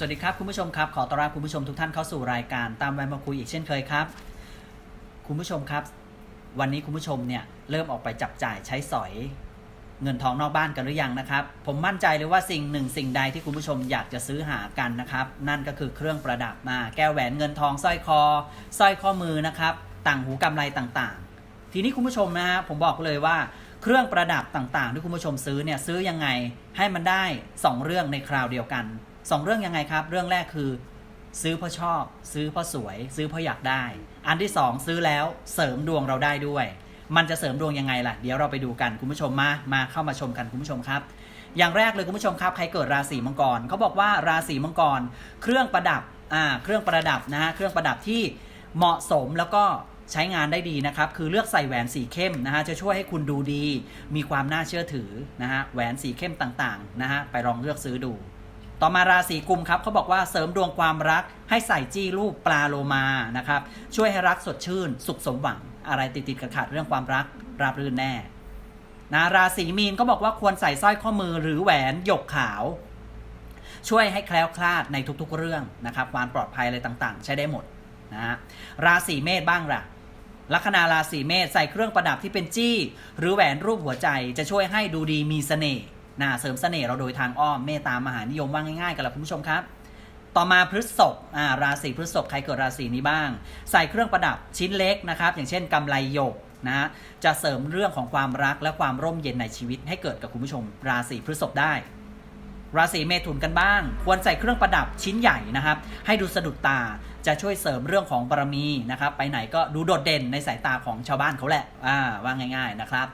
สวัสดีครับคุณผู้ชมครับขอต้อนรับคุณผู้ชมทุกท่านเข้าสู่รายการตามแวนมาคุยอีกเช่นเคยครับ คุณผู้ชมครับ วันนี้คุณผู้ชมเนี่ยเริ่มออกไปจับจ่ายใช้สอย เงินทองนอกบ้านกันหรือยังนะครับ ผมมั่นใจเลยว่าสิ่งหนึ่งสิ่งใดที่คุณผู้ชมอยากจะซื้อหากันนะครับ นั่นก็คือเครื่องประดับมาแก้วแหวนเงินทองสร้อยคอสร้อยข้อมือนะครับ ต่างหูกำไรต่างๆ ทีนี้คุณผู้ชมนะฮะผมบอกเลยว่าเครื่องประดับต่างๆ ที่คุณผู้ชมซื้อเนี่ยซื้อยังไงให้มันได้ 2 เรื่องในคราวเดียวกัน 2 เรื่องยังไงครับ เรื่องแรกคือซื้อเพราะชอบ ซื้อเพราะสวย ซื้อเพราะอยากได้ อันที่ 2 ซื้อแล้วเสริมดวงเราได้ด้วย มันจะเสริมดวงยังไงล่ะ เดี๋ยวเราไปดูกันคุณผู้ชมมามาเข้ามาชมกันคุณผู้ชมครับ อย่างแรกเลยคุณผู้ชมครับใครเกิดราศีมังกรเขาบอกว่าราศีมังกร เครื่องประดับอ่าเครื่องประดับนะฮะเครื่องประดับที่เหมาะสมแล้วก็ใช้งานได้ดีนะครับ คือเลือกใส่แหวนสีเข้มนะฮะ จะช่วยให้คุณดูดี มีความน่าเชื่อถือนะฮะ แหวนสีเข้มต่างๆนะฮะ ไปลองเลือกซื้อดู ต่อมาราศีกุมครับเขาบอกว่าเสริมดวงความรักให้ใส่จี้รูปปลาโลมานะครับช่วยให้รักสดชื่น สุขสมหวัง อะไรติดติดขัดขัดเรื่องความรักราบรื่นแน่นะราศีมีนก็บอกว่าควรใส่สร้อยข้อมือหรือแหวนหยกขาว ช่วยให้แคล้วคลาดในทุกๆเรื่องนะครับความปลอดภัยอะไรต่างๆ ใช้ได้หมดนะฮะราศีเมษบ้างล่ะลัคนาราศีเมษใส่เครื่องประดับที่เป็นจี้ หรือแหวนรูปหัวใจจะช่วยให้ดูดีมีเสน่ห์ นะเสริมเสน่ห์เราโดยทางอ้อมเมตตามหานิยมว่าง่ายๆกันละคุณผู้ชมครับ ต่อมาพฤษภอ่าราศีพฤษภใครเกิดราศีนี้บ้าง ใส่เครื่องประดับชิ้นเล็กนะครับ อย่างเช่นกำไลหยกนะฮะจะเสริมเรื่องของความรักและความร่มเย็นในชีวิตให้เกิดกับคุณผู้ชม ราศีพฤษภได้ ราศีเมถุนกันบ้าง ควรใส่เครื่องประดับชิ้นใหญ่นะครับ ให้ดูสะดุดตาจะช่วยเสริมเรื่องของบารมีนะครับ ไปไหนก็ดูโดดเด่นในสายตาของชาวบ้านเขาแหละอ่าว่าง่าย ๆนะครับ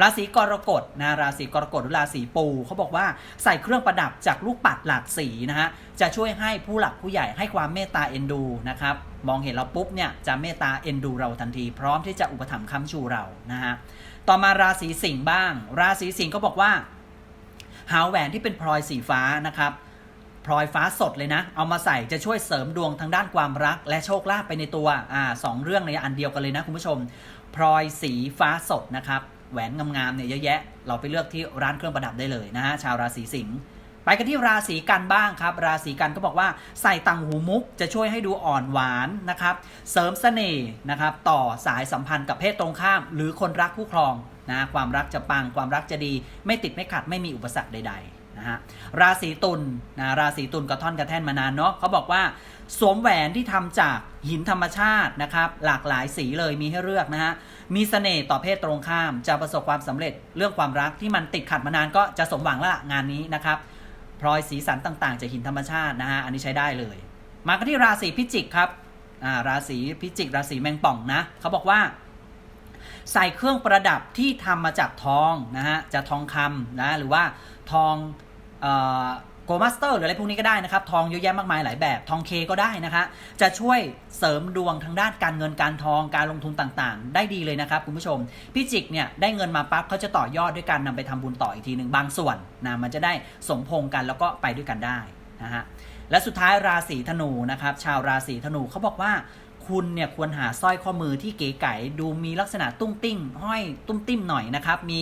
ราศีกรกฎนะราศีกรกฎหรือราศีปูเขาบอกว่าใส่เครื่องประดับจากลูกปัดหลากสีนะฮะจะช่วยให้ผู้หลักผู้ใหญ่ให้ความเมตตาเอ็นดูนะครับมองเห็นเราปุ๊บเนี่ยจะเมตตาเอ็นดูเราทันที พร้อมที่จะอุปถัมภ์ค้ำชูเรานะฮะต่อมาราศีสิงห์บ้าง ราศีสิงห์ก็บอกว่า หาแหวนที่เป็นพลอยสีฟ้านะครับพลอยฟ้าสดเลยนะ เอามาใส่จะช่วยเสริมดวงทางด้านความรัก และโชคลาภไปในตัวอ่าสองเรื่องในอันเดียวกันเลยนะคุณผู้ชม พลอยสีฟ้าสดนะครับ แหวนงามๆเนี่ยเยอะแยะ เราไปเลือกที่ร้านเครื่องประดับได้เลยนะฮะชาวราศีสิงห์ไปกันที่ราศีกันบ้างครับ ราศีกันก็บอกว่าใส่ตังหูมุกจะช่วยให้ดูอ่อนหวานนะครับ เสริมเสน่ห์นะครับ ต่อสายสัมพันธ์กับเพศตรงข้าม หรือคนรักคู่ครองนะความรักจะปังความรักจะดี ไม่ติดไม่ขัดไม่มีอุปสรรคใด ๆ นะฮะราศีตุลนะราศีตุลกระท่อนกระแท่นมานานเนาะเขาบอกว่าสวมแหวนที่ทำจากหินธรรมชาตินะครับหลากหลายสีเลยมีให้เลือกนะฮะมีเสน่ห์ต่อเพศตรงข้าม จะประสบความสำเร็จเรื่องความรักที่มันติดขัดมานานก็จะสมหวังละงานนี้นะครับพลอยสีสันต่างๆจากหินธรรมชาตินะฮะอันนี้ใช้ได้เลย มากันที่ราศีพิจิกครับราศีพิจิก ราศีแมงป่องนะเขาบอกว่าใส่เครื่องประดับที่ทำมาจากทองนะฮะจากทองคำนะหรือว่าทอง โกมาสเตอร์หรืออะไรพวกนี้ก็ได้นะครับ ทองเยอะแยะมากมายหลายแบบ ทองเคก็ได้นะคะ จะช่วยเสริมดวงทางด้านการเงินการทองการลงทุนต่างๆ ได้ดีเลยนะครับคุณผู้ชมพิจิกเนี่ยได้เงินมาปั๊บเขาจะต่อยอดด้วยการนำไปทำบุญต่ออีกทีหนึ่งบางส่วนนะมันจะได้สมพงกันแล้วก็ไปด้วยกันได้นะฮะและสุดท้ายราศีธนูนะครับ ชาวราศีธนูเขาบอกว่าคุณเนี่ยควรหาสร้อยข้อมือที่เก๋ไก๋ดูมีลักษณะตุ้งติ้งห้อยตุ้มติ้มหน่อยนะครับ มี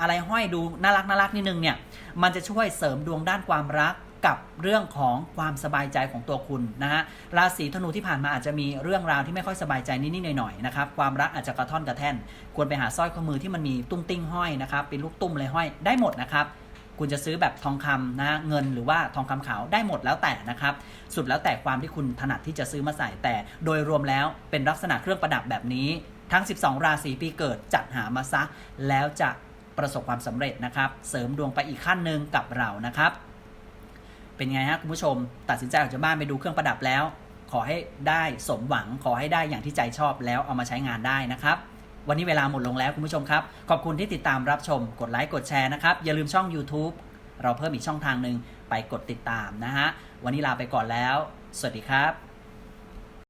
อะไรห้อยดูน่ารักน่ารักนิดนึงเนี่ยมันจะช่วยเสริมดวงด้านความรักกับเรื่องของความสบายใจของตัวคุณนะฮะราศีธนูที่ผ่านมาอาจจะมีเรื่องราวที่ไม่ค่อยสบายใจนิดๆหน่อยๆนะครับความรักอาจจะกระท่อนกระแท่น ควรไปหาสร้อยข้อมือที่มันมีตุ้งติ้งห้อยนะครับเป็นลูกตุ้มเลยห้อยได้หมดนะครับคุณจะซื้อแบบทองคำนะเงินหรือว่าทองคำขาวได้หมดแล้วแต่นะครับ สุดแล้วแต่ความที่คุณถนัดที่จะซื้อมาใส่แต่ โดยรวมแล้วเป็นลักษณะเครื่องประดับแบบนี้ ทั้ง 12 ราศีปีเกิดจัดหามาซะแล้วจะ ประสบความสำเร็จนะครับ เสริมดวงไปอีกขั้นหนึ่งกับเรานะครับ เป็นไงฮะคุณผู้ชม ตัดสินใจออกจากบ้านไปดูเครื่องประดับแล้ว ขอให้ได้สมหวังขอให้ได้อย่างที่ใจชอบแล้วเอามาใช้งานได้นะครับ วันนี้เวลาหมดลงแล้วคุณผู้ชมครับ ขอบคุณที่ติดตามรับชม กดไลค์กดแชร์นะครับอย่าลืมช่อง YouTube เราเพิ่มอีกช่องทางหนึ่งไปกดติดตามนะฮะวันนี้ลาไปก่อนแล้ว สวัสดีครับ